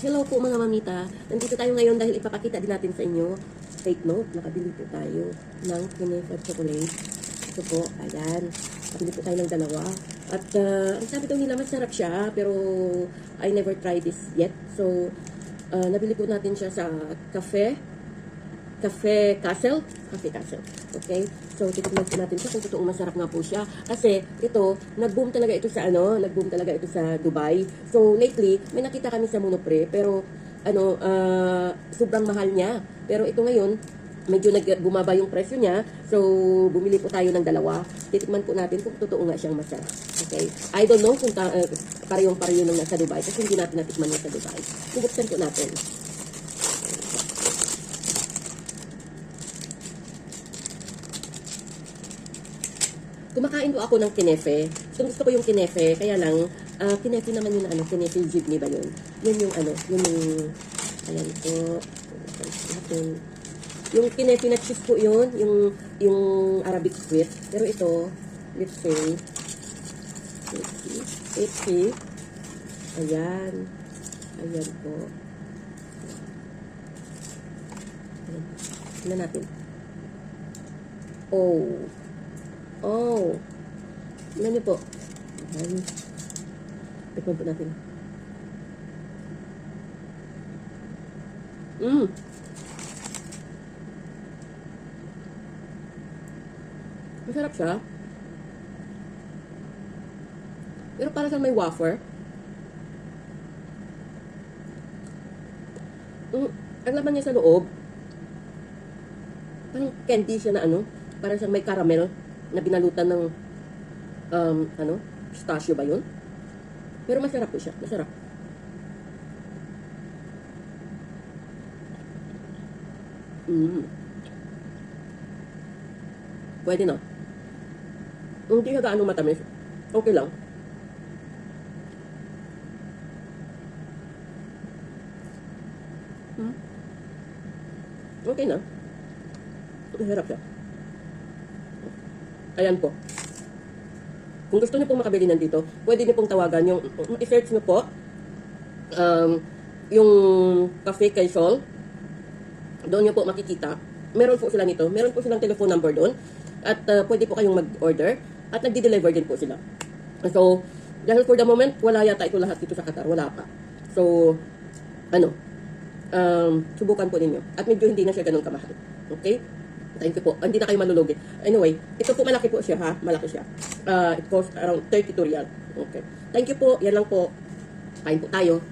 Hello po mga mamita. Nandito tayo ngayon dahil ipapakita din natin sa inyo. Take note, nakabili po tayo ng Kinefa chocolate. Ito po, ayan. Nakabili po tayo ng dalawa. At ah, ang sabi daw nila masarap siya, pero I never tried this yet. So, ah, nabili po natin siya sa cafe. Cafe Castle. Cafe Castle. Okay? So, titignan po natin siya kung totoong masarap nga po siya. Kasi, ito, nag-boom talaga ito sa ano, nag-boom talaga ito sa Dubai. So, lately, may nakita kami sa Monopre, pero, ano, ah, sobrang mahal niya. Pero ito ngayon, medyo nag bumaba yung presyo niya. So, bumili po tayo ng dalawa. Titikman po natin kung totoo nga siyang masarap. Okay? I don't know kung ta- uh, parehong-pareho nung nasa Dubai kasi hindi natin natikman yung sa Dubai. Bubuksan po natin. Kumakain po ako ng kinefe. Gusto, gusto ko yung kinefe, kaya lang, ah, kinefe naman yun, ano, kinefe jibni ba yun? Yun yung, ano, yun yung, po, natin. Yung kinefe na cheese po yun, yung, yung Arabic sweet. Pero ito, let's say, let's see, let's see, ayan, ayan po. Ayan. Tingnan natin. Oh, Oh. Niyo po. Ayan. Tikman po natin. Mmm. Masarap siya. Pero para siyang may wafer. Mm, ang laman niya sa loob, parang candy siya na ano, parang siyang may caramel na binalutan ng um, ano, pistachio ba yun? Pero masarap po siya, masarap. Mm. Pwede na. Hindi ka gaano matamis. Okay lang. Hmm. Okay na. Masarap siya. Ayan po. Kung gusto niyo pong makabili nandito, pwede niyo pong tawagan yung, i-search niyo po, um, yung Cafe Quezon. Doon niyo po makikita. Meron po sila nito. Meron po silang telephone number doon. At uh, pwede po kayong mag-order. At nagdi-deliver din po sila. So, dahil for the moment, wala yata ito lahat dito sa Qatar. Wala pa. So, ano, um, subukan po ninyo. At medyo hindi na siya ganun kamahal. Okay? Thank you po. Hindi na kayo malulugi. Anyway, ito po malaki po siya ha. Malaki siya. Uh, it costs around 32 real. Okay. Thank you po. Yan lang po. Kain po tayo.